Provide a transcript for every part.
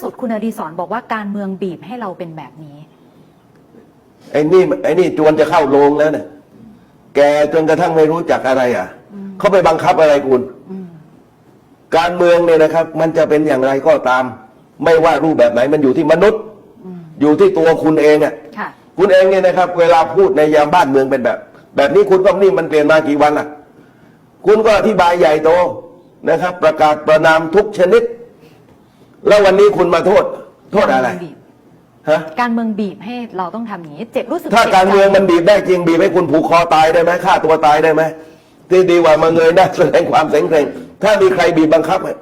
สุดคุณอดีศรบอกว่าการเมืองบีบให้เราเป็นแบบนี้ ไอ้นี่ไอ้นี่จวนจะเข้าโรงแล้วเนี่ยแกจนกระทั่งไม่รู้จักอะไรอะเขาไปบังคับอะไรคุณการเมืองเนี่ยนะครับ มันจะเป็นอย่างไรก็ตาม ไม่ว่ารูปแบบไหนมันอยู่ที่มนุษย์ อยู่ที่ตัวคุณเองอะค่ะคุณเองเนี่ยนะครับ เวลาพูดในยามบ้านเมืองเป็นแบบ แบบนี้คุณต้องนี่มันเปลี่ยนมากี่วันล่ะ คุณก็อธิบายใหญ่โตนะครับ ประกาศประนามทุกชนิด แล้ววันนี้คุณมาโทษ โทษอะไรการเมืองบีบฮะการเมืองบีบให้เราต้องทำอย่างนี้ เจ็บรู้สึกถ้าจ็บการเมืองใจมันบีบได้จริงบีบให้คุณผูกคอตายได้ไหมฆ่าตัวตายได้ไหมที่ดีกว่ามาเงยหน้าแสดงความเสงเคร่งถ้ามีใครบีบบังคับอะ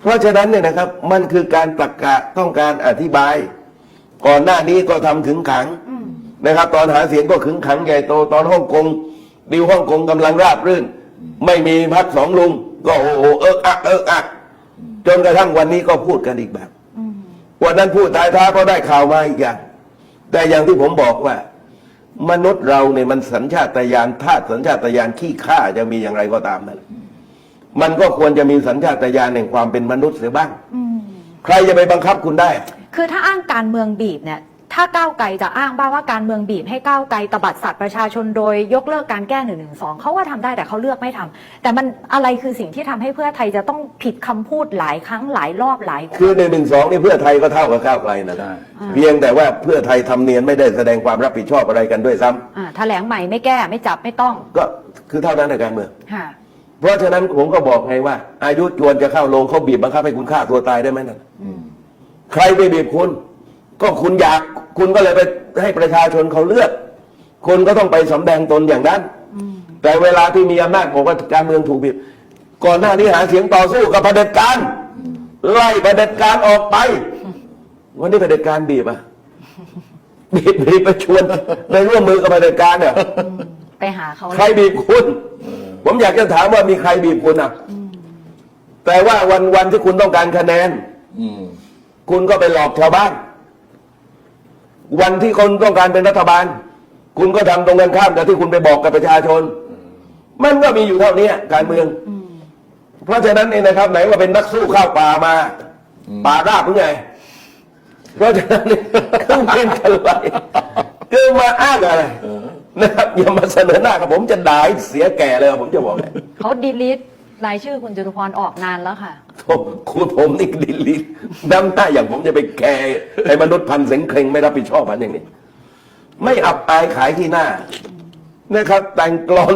เพราะฉะนั้นเนี่ยนะครับ มันคือการประกาศต้องการอธิบาย ก่อนหน้านี้ก็ทำขึงขังนะครับตอนหาเสียงก็ขึงขังใหญ่โตตอนฮ่องกงดิวฮ่องกงกำลังราบรื่น ไม่มีพักสองลุง ก็โอ้โหเอิกอักเอิกอัก จนกระทั่งวันนี้ก็พูดกันอีกแบบวันนั้นพูดตายท้าก็ได้ข่าวมาอีกอย่าง แต่อย่างที่ผมบอกว่า มนุษย์เราเนี่ยมันสัญชาตญาณธาตุสัญชาตญาณขี้ข้าจะมีอย่างไรก็ตามนั่นแหละมันก็ควรจะมีสัญชาตญาณแห่งความเป็นมนุษย์เสียบ้างใครจะไปบังคับคุณได้ คือถ้าอ้างการเมืองบีบเนี่ย ถ้าก้าวไกลจะอ้างบ้างว่าการเมืองบีบให้ก้าวไกลตบัดสัตว์ประชาชนโดยยกเลิกการแก้หนึ่งหนึ่งสองเขาว่าทำได้แต่เขาเลือกไม่ทำแต่มันอะไรคือสิ่งที่ทำให้เพื่อไทยจะต้องผิดคำพูดหลายครั้งหลายรอบหลายคือในหนึ่งสองนี่เพื่อไทยก็เท่ากับก้าวไกลนะใช่เพียงแต่ว่าเพื่อไทยทำเนียนไม่ได้แสดงความรับผิดชอบอะไรกันด้วยซ้ำอ่าแถลงใหม่ไม่แก้ไม่จับไม่ต้อง ก็คือเท่านั้นในการเมืองค่ะเพราะฉะนั้นผมก็บอกไงว่า อายุจวนจะเข้าลงเขาบีบบังคับให้คุณฆ่าตัวตายได้ไหมนั่นใครไปบีบคุณ ก็คุณอยากคุณก็เลยไปให้ประชาชนเขาเลือกคุณก็ต้องไปสำแดงตนอย่างนั้น แต่เวลาที่มีอำนาจบอกว่าการเมืองถูกบีบก่อนหน้านี้หาเสียงต่อสู้กับเผด็จการไล่เผด็จการออกไป วันนี้เผด็จการบีบอะบีบบีบไปชวนไปร่วมมือกับเผด็จการเนี่ยไปหาเขาใครบีบคุณ ผมอยากจะถามว่ามีใครบีบคุณอะแต่ว่าวันวันที่คุณต้องการคะแนนอืมคุณก็ไปหลอกชาวบ้าน วันที่คนต้องการเป็นรัฐบาล คุณก็ทำตรงกันข้ามกับที่คุณไปบอกกับประชาชน มันก็มีอยู่เท่านี้การเมือง เพราะฉะนั้นเนี่ยนะครับ ไหนว่าเป็นนักสู้ข้าวป่ามาป่าราบหรือไงเพราะฉะนั้นเนี่ยคือเป็นอะไรคือมาอ้างอะไรนะครับอย่ามาเสนอหน้ากับผมจะด่าให้เสียแก่เลยผมจะบอกเลยเขาดีลิทรายชื่อคุณจตุพรออกนานแล้วค่ะ ผมคุณผมนี่ดิลิทน้ำหน้าอย่างผมจะไปแคร์ไอ้มนุษย์พันธุ์เสงเคร่งไม่รับผิดชอบมันอย่างนี้ ไม่อับอายขายที่หน้านะครับ แต่งกลอน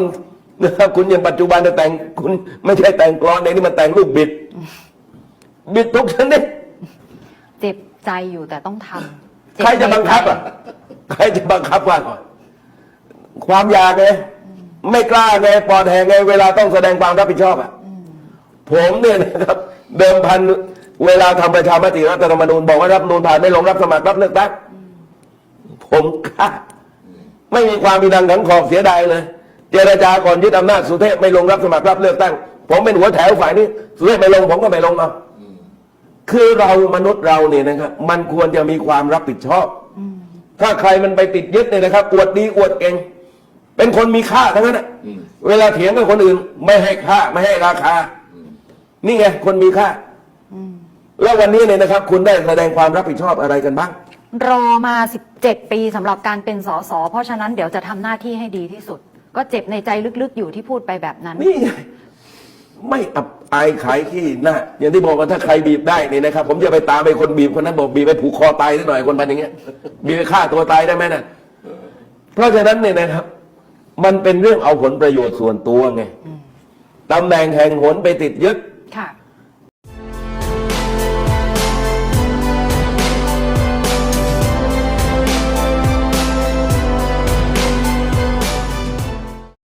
นะครับคุณอย่างปัจจุบันจะแต่งคุณไม่ใช่แต่งกลอนในนี่มันแต่งรูปบิด บิดทุกชนิดเจ็บใจอยู่แต่ต้องทำเบใครจะบังคับอะใครจะบังคับว่าก่อนความอยากไงไม่กล้าไงปอดแหงไงเวลาต้องแสดงความรับผิดชอบอะผมเนี่ยนะครับ เดิมพันเวลาทำประชามติรัฐธรรมนูญบอกว่ารับนูญผ่านไม่ลงรับสมัครรับเลือกตั้งผมกล้าไม่มีความมีดังขังขอบเสียดายเลย เจรจาก่อนยึดอำนาจสุเทพไม่ลงรับสมัครรับเลือกตั้ง ผมเป็นหัวแถวฝ่ายนี้ สุเทพไม่ลงผมก็ไม่ลงเอาคือเรามนุษย์เราเนี่ยนะครับมันควรจะมีความรับผิดชอบ ถ้าใครมันไปติดยึดเนี่ยนะครับอวดดีอวดเก่งเป็นคนมีค่าทั้งนั้นน่ะเวลาเถียงกับคนอื่น ไม่ให้ค่าไม่ให้ราคา นี่ไงคนมีค่าแล้ววันนี้เนี่ยนะครับ คุณได้แสดงความรับผิดชอบอะไรกันบ้าง รอมา 17 ปีสำหรับการเป็นสสเพราะฉะนั้นเดี๋ยวจะทำหน้าที่ให้ดีที่สุด ก็เจ็บในใจลึกๆอยู่ที่พูดไปแบบนั้น นี่ไงไม่อับอายขายขี้หน้าอย่างที่บอกว่าถ้าใครบีบได้นี่นะครับ ผมจะไปตามไปคนบีบคนนั้นบอกบีบไปผูกคอตายสักหน่อยคนพันอย่างเงี้ยบีบไปฆ่าตัวตายได้ไหมน่ะเพราะฉะนั้นเนี่ยนะครับ มันเป็นเรื่องเอาผลประโยชน์ส่วนตัวไงตำแหน่งแห่งหนไปติดยึด ค่ะ